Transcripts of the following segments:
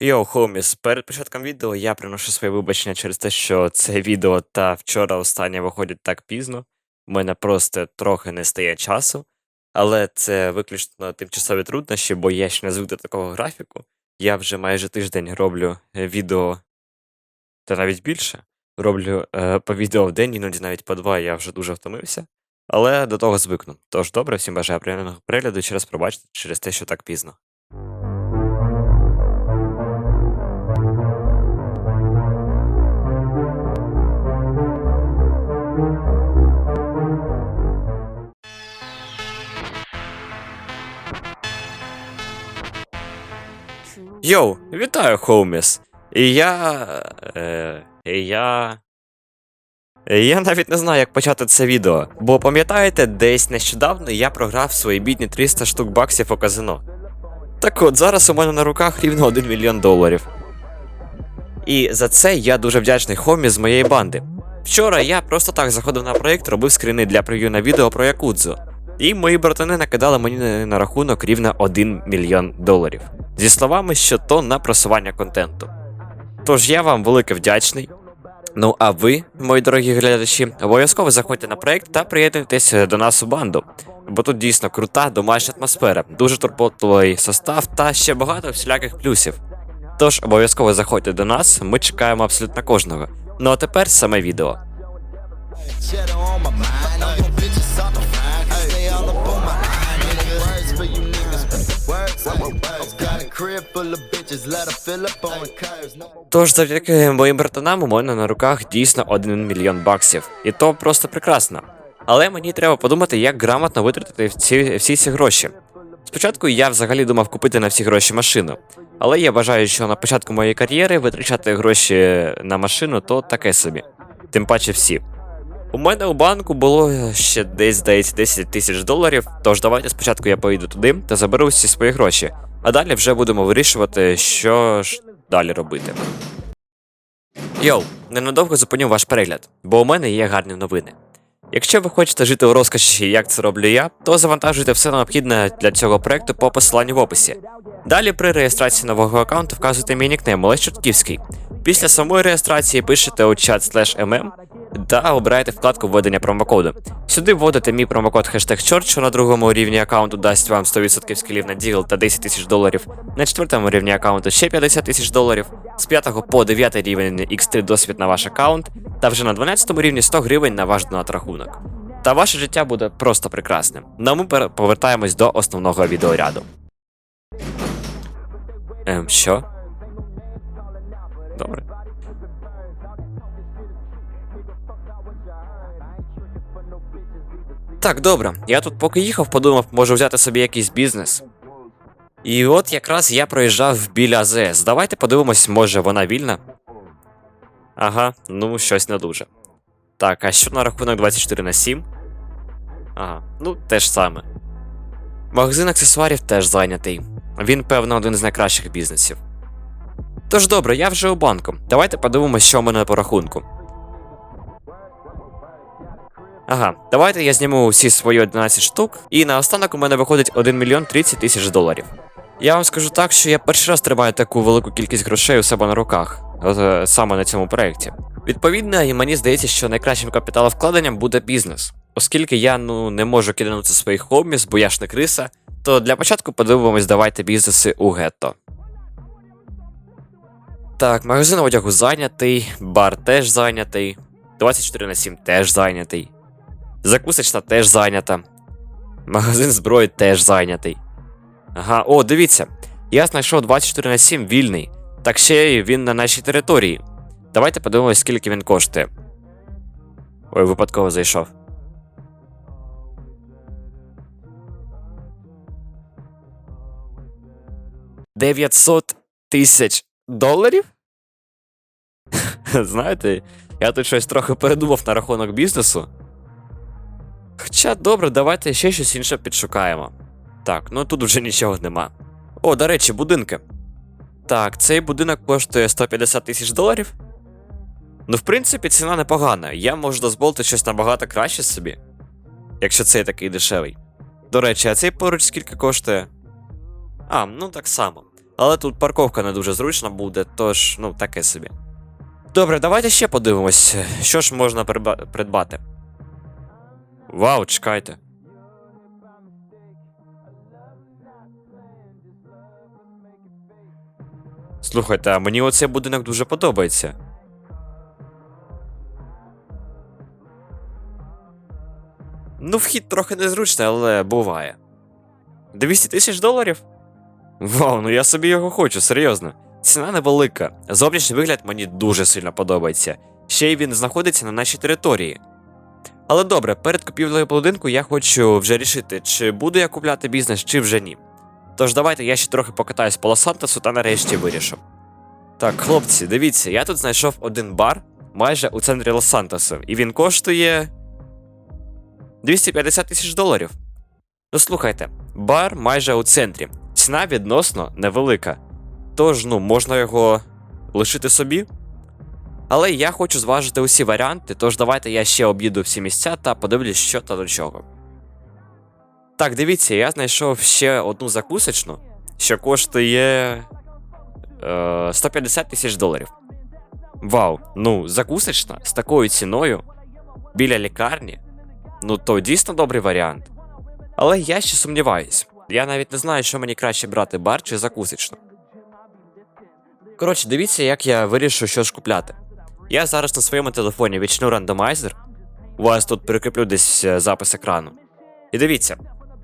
Йоу, хоміс, перед початком відео я приношу своє вибачення через те, що це відео та вчора останнє виходять так пізно. У мене просто трохи не стає часу, але це виключно тимчасові труднощі, бо я ще не звик до такого графіку. Я вже майже тиждень роблю е, відео, та навіть більше. Роблю е, по відео в день, іноді навіть по два, я вже дуже втомився. Але до того звикну. Тож добре, всім бажаю приємного перегляду і ще раз пробачте через те, що так пізно. Йоу, вітаю, хоуміс. І я. Е, я. Я навіть не знаю, як почати це відео. Бо пам'ятаєте, десь нещодавно я програв свої бідні 300 штук баксів у казино. Так от, зараз у мене на руках рівно 1 мільйон доларів. І за це я дуже вдячний хомі з моєї банди. Вчора я просто так заходив на проєкт, робив скрини для прев'ю на відео про Якудзу. І мої братани накидали мені на рахунок рівно 1 мільйон доларів. Зі словами, що то на просування контенту. Тож я вам велике вдячний. Ну а ви, мої дорогі глядачі, обов'язково заходьте на проект та приєднуйтесь до нас у банду. Бо тут дійсно крута домашня атмосфера, дуже турботливий состав та ще багато всіляких плюсів. Тож обов'язково заходьте до нас, ми чекаємо абсолютно кожного. Ну а тепер саме відео. Тож завдяки моїм братанам у мене на руках дійсно 1 мільйон баксів. І то просто прекрасно. Але мені треба подумати, як грамотно витратити всі, всі ці гроші. Спочатку я взагалі думав купити на всі гроші машину. Але я вважаю, що на початку моєї кар'єри витрачати гроші на машину то таке собі. Тим паче всі. У мене у банку було ще десь здається 10 тисяч доларів, тож давайте спочатку я поїду туди та заберу всі свої гроші, а далі вже будемо вирішувати, що ж далі робити. Йоу, ненадовго зупиню ваш перегляд, бо у мене є гарні новини. Якщо ви хочете жити у розкоші, як це роблю я, то завантажуйте все необхідне для цього проекту по посиланню в описі. Далі при реєстрації нового аккаунту вказуйте мій нікнейм Олесь Чортківський. Після самої реєстрації пишете у чат slash mm та обираєте вкладку введення промокоду. Сюди вводите мій промокод хештег чорт, що на другому рівні аккаунту дасть вам 100% скілів на дігл та 10 тисяч доларів. На четвертому рівні аккаунту ще 50 тисяч доларів. З 5 по 9 рівень X3 досвід на ваш аккаунт, та вже на 12 рівні 100 гривень на ваш донатрахунок. Та ваше життя буде просто прекрасним. Ну ми повертаємось до основного відеоряду. Ем, що? Добре. Так, добре. Я тут поки їхав, подумав, можу взяти собі якийсь бізнес. І от якраз я проїжджав біля АЗС. Давайте подивимось, може вона вільна. Ага, ну щось не дуже. Так, а що на рахунок 24 на 7? Ага, ну те ж саме. Магазин аксесуарів теж зайнятий. Він, певно, один з найкращих бізнесів. Тож добре, я вже у банку. Давайте подивимось, що в мене по рахунку. Ага, давайте я зніму всі свої 11 штук, і наостанок у мене виходить 1 мільйон 30 тисяч доларів. Я вам скажу так, що я перший раз тримаю таку велику кількість грошей у себе на руках, е, саме на цьому проєкті. Відповідно, і мені здається, що найкращим капіталовкладенням буде бізнес. Оскільки я ну не можу кидати своїх хобіс, бо я ж не криса, то для початку подивимось, давайте бізнеси у гетто. Так, магазин одягу зайнятий, бар теж зайнятий, 24 на 7 теж зайнятий. Закусочна теж зайнята. Магазин зброї теж зайнятий. Ага, о, дивіться. Я знайшов 24 на 7 вільний. Так ще й він на нашій території. Давайте подивимось, скільки він коштує. Ой, випадково зайшов. Дев'ятсот тисяч доларів? Знаєте, я тут щось трохи передумав на рахунок бізнесу. Хоча добре, давайте ще щось інше підшукаємо. Так, ну тут вже нічого нема. О, до речі, будинки. Так, цей будинок коштує 150 тисяч доларів. Ну, в принципі, ціна непогана. Я можу дозволити щось набагато краще собі. Якщо цей такий дешевий. До речі, а цей поруч скільки коштує? А, ну так само. Але тут парковка не дуже зручна буде, тож, ну, таке собі. Добре, давайте ще подивимось, що ж можна придбати. Вау, чекайте. Слухайте, а мені оцей будинок дуже подобається. Ну, вхід трохи незручний, але буває. 200 тисяч доларів? Вау, ну я собі його хочу, серйозно. Ціна невелика. Зовнішній вигляд мені дуже сильно подобається. Ще й він знаходиться на нашій території. Але добре, перед купівлею будинку я хочу вже рішити, чи буду я купляти бізнес, чи вже ні. Тож давайте я ще трохи покатаюсь по Лос-Сантосу та нарешті вирішу. Так, хлопці, дивіться, я тут знайшов один бар майже у центрі Лос-Сантосу, і він коштує 250 тисяч доларів. Ну слухайте, бар майже у центрі. Ціна відносно невелика. Тож, ну, можна його лишити собі. Але я хочу зважити усі варіанти, тож давайте я ще об'їду всі місця та подивлюсь, що та до чого. Так, дивіться, я знайшов ще одну закусочну, що коштує е, 150 тисяч доларів. Вау, ну, закусочна з такою ціною біля лікарні. Ну, то дійсно добрий варіант. Але я ще сумніваюсь. Я навіть не знаю, що мені краще брати бар чи закусочну. Коротше, дивіться, як я вирішу, що ж купляти. Я зараз на своєму телефоні відчину рандомайзер. У вас тут прикріплю десь е, запис екрану. І дивіться,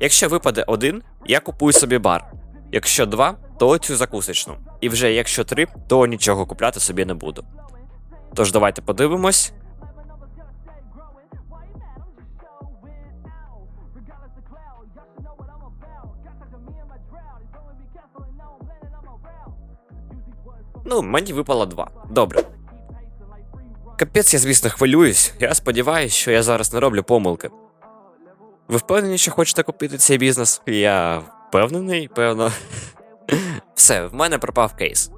якщо випаде один, я купую собі бар. Якщо два, то цю закусочну. І вже якщо три, то нічого купляти собі не буду. Тож давайте подивимось. Ну, мені випало два. Добре. Капець, я, звісно, хвилююсь. Я сподіваюся, що я зараз не роблю помилки. Ви впевнені, що хочете купити цей бізнес? Я впевнений, певно. Все, в мене пропав кейс.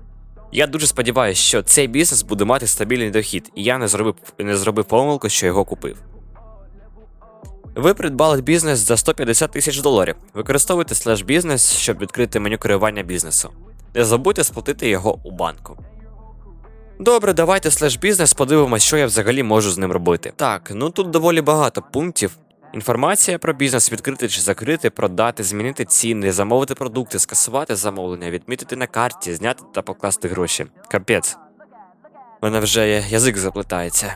Я дуже сподіваюся, що цей бізнес буде мати стабільний дохід, і я не зробив, не зробив помилку, що його купив. Ви придбали бізнес за 150 тисяч доларів. Використовуйте слеш бізнес, щоб відкрити меню керування бізнесу. Не забудьте сплатити його у банку. Добре, давайте слеш бізнес, подивимось, що я взагалі можу з ним робити. Так, ну тут доволі багато пунктів. Інформація про бізнес відкрити чи закрити, продати, змінити ціни, замовити продукти, скасувати замовлення, відмітити на карті, зняти та покласти гроші. Капець. Мене вже язик заплетається.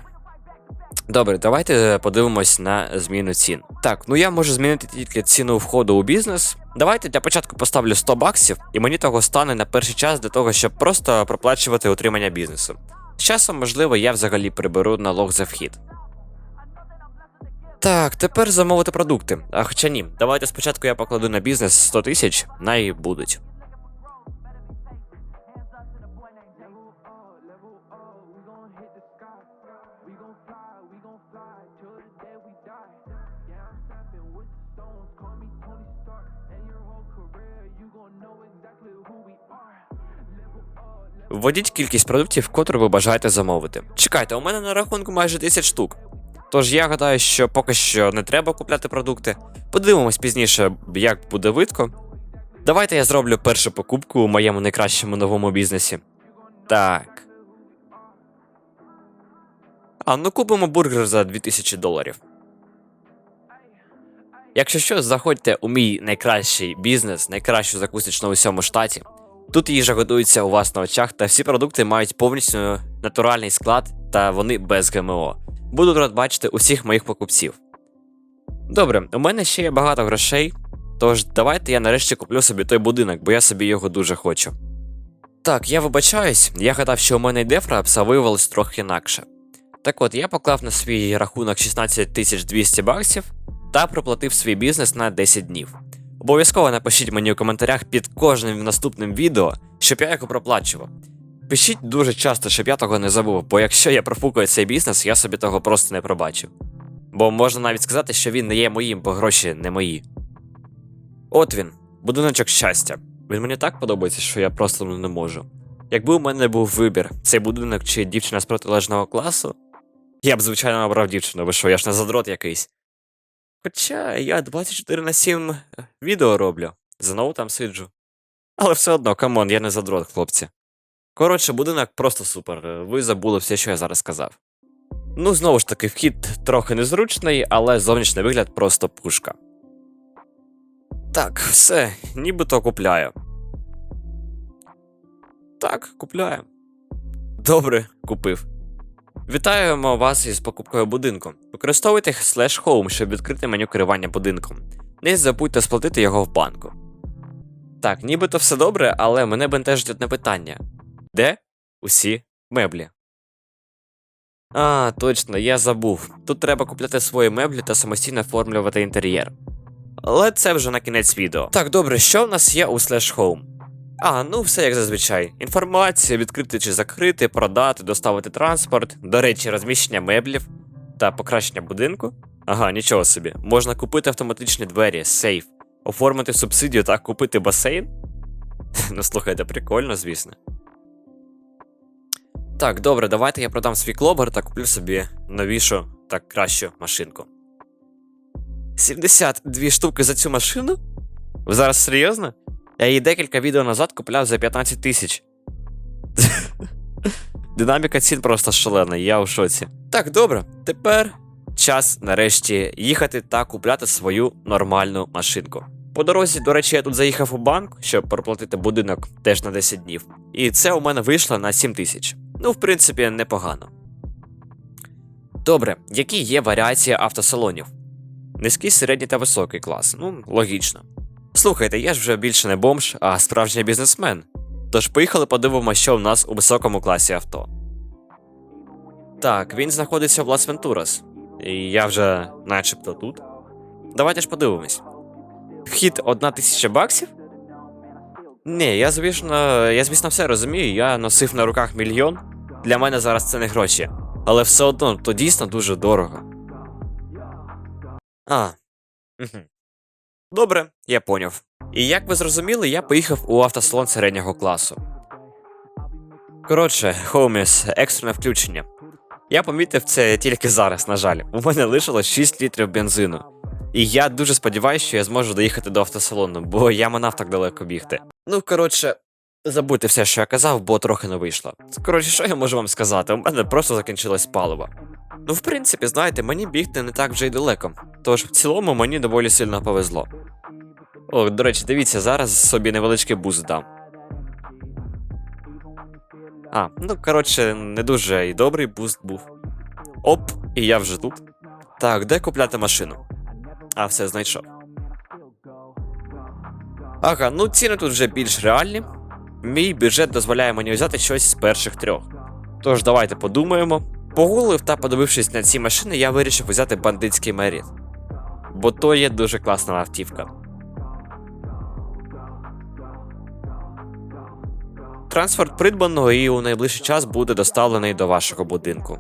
Добре, давайте подивимось на зміну цін. Так, ну я можу змінити тільки ціну входу у бізнес. Давайте для початку поставлю 100 баксів, і мені того стане на перший час для того, щоб просто проплачувати утримання бізнесу. З часом, можливо, я взагалі приберу налог за вхід. Так, тепер замовити продукти. А хоча ні, давайте спочатку я покладу на бізнес 100 тисяч, най будуть. Вводіть кількість продуктів, котру ви бажаєте замовити. Чекайте, у мене на рахунку майже 10 штук. Тож я гадаю, що поки що не треба купляти продукти. Подивимось пізніше, як буде видко. Давайте я зроблю першу покупку у моєму найкращому новому бізнесі. Так. А ну купимо бургер за 2000 доларів. Якщо що, заходьте у мій найкращий бізнес, найкращу закусочну у всьому штаті. Тут їжа готується у вас на очах, та всі продукти мають повністю натуральний склад та вони без ГМО. Буду рад бачити усіх моїх покупців. Добре, у мене ще є багато грошей, тож давайте я нарешті куплю собі той будинок, бо я собі його дуже хочу. Так, я вибачаюсь, я гадав, що у мене йде фрапс, а виявилось трохи інакше. Так от, я поклав на свій рахунок 16 200 баксів та проплатив свій бізнес на 10 днів. Обов'язково напишіть мені у коментарях під кожним наступним відео, щоб я його проплачував. Пишіть дуже часто, щоб я того не забув, бо якщо я профукаю цей бізнес, я собі того просто не пробачу. Бо можна навіть сказати, що він не є моїм, бо гроші не мої. От він, будиночок щастя. Він мені так подобається, що я просто не можу. Якби у мене був вибір, цей будинок чи дівчина з протилежного класу, я б, звичайно, обрав дівчину, ви що, я ж не задрот якийсь. Хоча я 24 на 7 відео роблю, знову там сиджу. Але все одно, камон, я не задрот, хлопці. Коротше, будинок просто супер. Ви забули все, що я зараз сказав. Ну, знову ж таки, вхід трохи незручний, але зовнішній вигляд просто пушка. Так, все, нібито купляю. Так, купляю. Добре, купив. Вітаємо вас із покупкою будинку. Використовуйте Slash Home, щоб відкрити меню керування будинком. Не забудьте сплатити його в банку. Так, нібито все добре, але мене бентежить одне питання: де усі меблі? А, точно, я забув. Тут треба купляти свої меблі та самостійно оформлювати інтер'єр. Але це вже на кінець відео. Так, добре, що в нас є у Slash Home? А, ну все як зазвичай. Інформація, відкрити чи закрити, продати, доставити транспорт, до речі, розміщення меблів та покращення будинку. Ага, нічого собі. Можна купити автоматичні двері, сейф, оформити субсидію та купити басейн. ну слухайте, прикольно, звісно. Так, добре, давайте я продам свій клобер та куплю собі новішу та кращу машинку. 72 штуки за цю машину? Ви зараз серйозно? Я її декілька відео назад купляв за 15 тисяч. Динаміка цін просто шалена, я у шоці. Так, добре, тепер час нарешті їхати та купляти свою нормальну машинку. По дорозі, до речі, я тут заїхав у банк, щоб проплатити будинок теж на 10 днів. І це у мене вийшло на 7 тисяч. Ну, в принципі, непогано. Добре, які є варіації автосалонів? Низький, середній та високий клас. Ну, логічно. Слухайте, я ж вже більше не бомж, а справжній бізнесмен. Тож поїхали подивимося, що в нас у високому класі авто. Так, він знаходиться в Лас Вентурас. І я вже начебто тут. Давайте ж подивимось. Вхід одна тисяча баксів? Ні, я звісно, я звісно все розумію, я носив на руках мільйон. Для мене зараз це не гроші. Але все одно то дійсно дуже дорого. А. Добре, я поняв. І як ви зрозуміли, я поїхав у автосалон середнього класу. Коротше, Хоуміс, екстрене включення. Я помітив це тільки зараз, на жаль. У мене лишилось 6 літрів бензину. І я дуже сподіваюся, що я зможу доїхати до автосалону, бо я манав так далеко бігти. Ну, коротше, забудьте все, що я казав, бо трохи не вийшло. Коротше, що я можу вам сказати? У мене просто закінчилось паливо. Ну, в принципі, знаєте, мені бігти не так вже й далеко. Тож в цілому мені доволі сильно повезло. О, до речі, дивіться, зараз собі невеличкий буст дам. А, ну коротше, не дуже і добрий буст був. Оп, і я вже тут. Так, де купляти машину? А, все знайшов. Ага, ну ціни тут вже більш реальні. Мій бюджет дозволяє мені взяти щось з перших трьох. Тож давайте подумаємо. Погуглив та подивившись на ці машини, я вирішив взяти бандитський меріт. Бо то є дуже класна автівка. Трансфер придбано і у найближчий час буде доставлений до вашого будинку.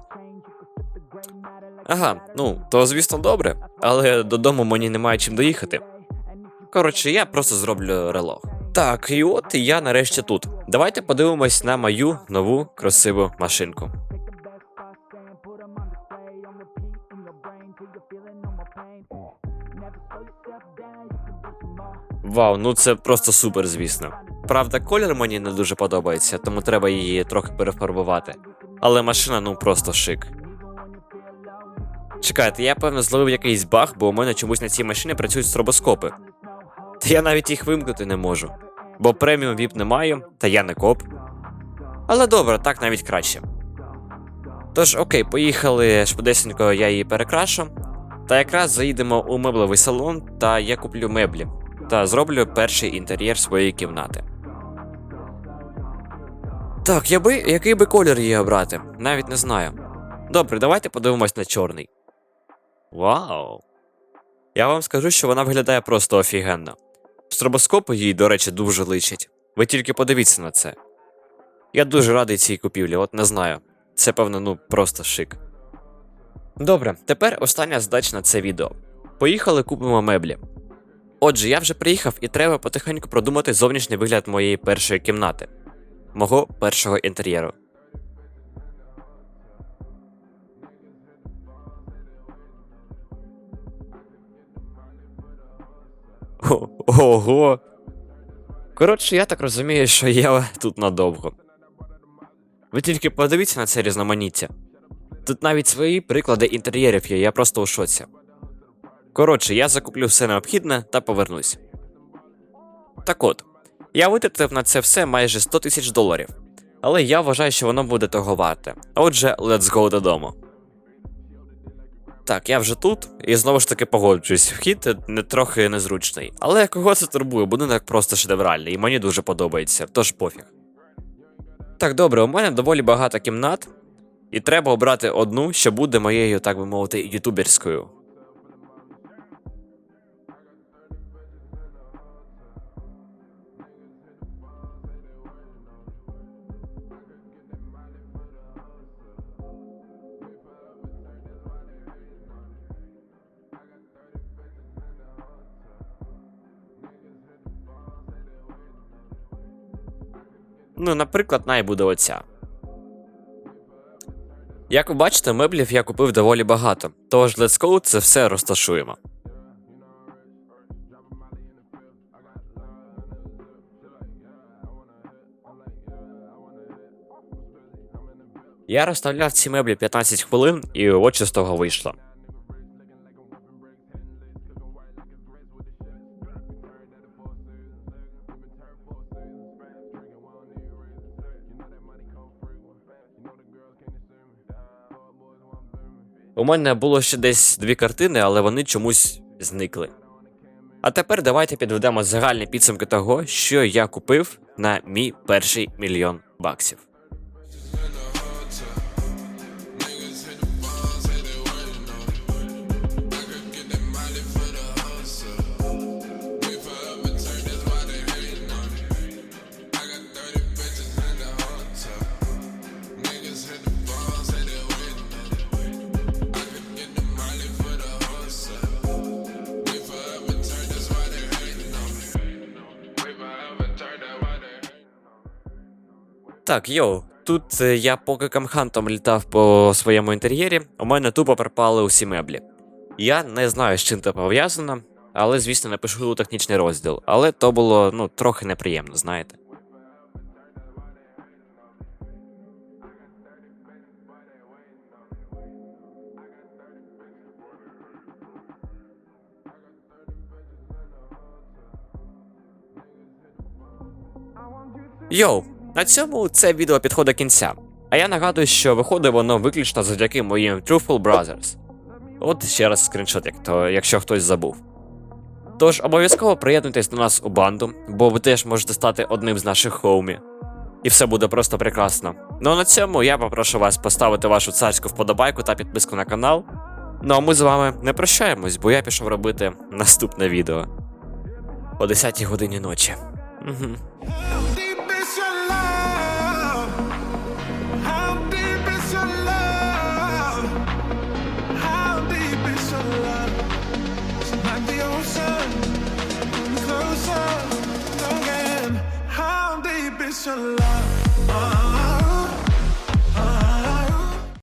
Ага, ну, то звісно добре, але додому мені немає чим доїхати. Коротше, я просто зроблю релог. Так, і от я нарешті тут. Давайте подивимось на мою нову красиву машинку. Вау, ну це просто супер, звісно. Правда, колір мені не дуже подобається, тому треба її трохи перефарбувати. Але машина ну просто шик. Чекайте, я певно зловив якийсь баг, бо у мене чомусь на цій машині працюють стробоскопи. Та я навіть їх вимкнути не можу. Бо преміум VIP не маю, та я не коп. Але добре, так навіть краще. Тож, окей, поїхали швидесенько, я її перекрашу. Та якраз заїдемо у меблевий салон, та я куплю меблі. Та зроблю перший інтер'єр своєї кімнати. Так, я би, який би колір її обрати? Навіть не знаю. Добре, давайте подивимось на чорний. Вау! Я вам скажу, що вона виглядає просто офігенно. Стробоскопи їй, до речі, дуже личать. Ви тільки подивіться на це. Я дуже радий цій купівлі, от не знаю. Це, певно, ну просто шик. Добре, тепер остання задача на це відео. Поїхали купимо меблі. Отже, я вже приїхав і треба потихеньку продумати зовнішній вигляд моєї першої кімнати, мого першого інтер'єру. Ого. Коротше, я так розумію, що я тут надовго. Ви тільки подивіться на це різноманіття. Тут навіть свої приклади інтер'єрів є, я просто у шоці. Коротше, я закуплю все необхідне та повернусь. Так от, я витратив на це все майже 100 тисяч доларів, але я вважаю, що воно буде того варте. Отже, let's go додому. Так, я вже тут, і знову ж таки погоджуюсь, вхід не трохи незручний. Але кого це турбує, будинок просто шедевральний, і мені дуже подобається, тож пофіг. Так, добре, у мене доволі багато кімнат, і треба обрати одну, що буде моєю, так би мовити, ютуберською. Ну, наприклад, най буде оця. Як ви бачите, меблів я купив доволі багато, тож Let's Go це все розташуємо. Я розставляв ці меблі 15 хвилин, і що з того вийшло. Мене було ще десь дві картини, але вони чомусь зникли. А тепер давайте підведемо загальні підсумки того, що я купив на мій перший мільйон баксів. Так, йоу, тут е, я поки камхантом літав по своєму інтер'єрі, у мене тупо пропали усі меблі. Я не знаю, з чим це пов'язано, але, звісно, напишу технічний розділ. Але то було ну, трохи неприємно, знаєте. Йоу, на цьому це відео підходить кінця. А я нагадую, що виходить воно виключно завдяки моїм Truthful Brothers. От ще раз скріншот, як то, якщо хтось забув. Тож обов'язково приєднуйтесь до нас у банду, бо ви теж можете стати одним з наших хоумі. І все буде просто прекрасно. Ну а на цьому я попрошу вас поставити вашу царську вподобайку та підписку на канал. Ну а ми з вами не прощаємось, бо я пішов робити наступне відео о 10 годині ночі. Угу. special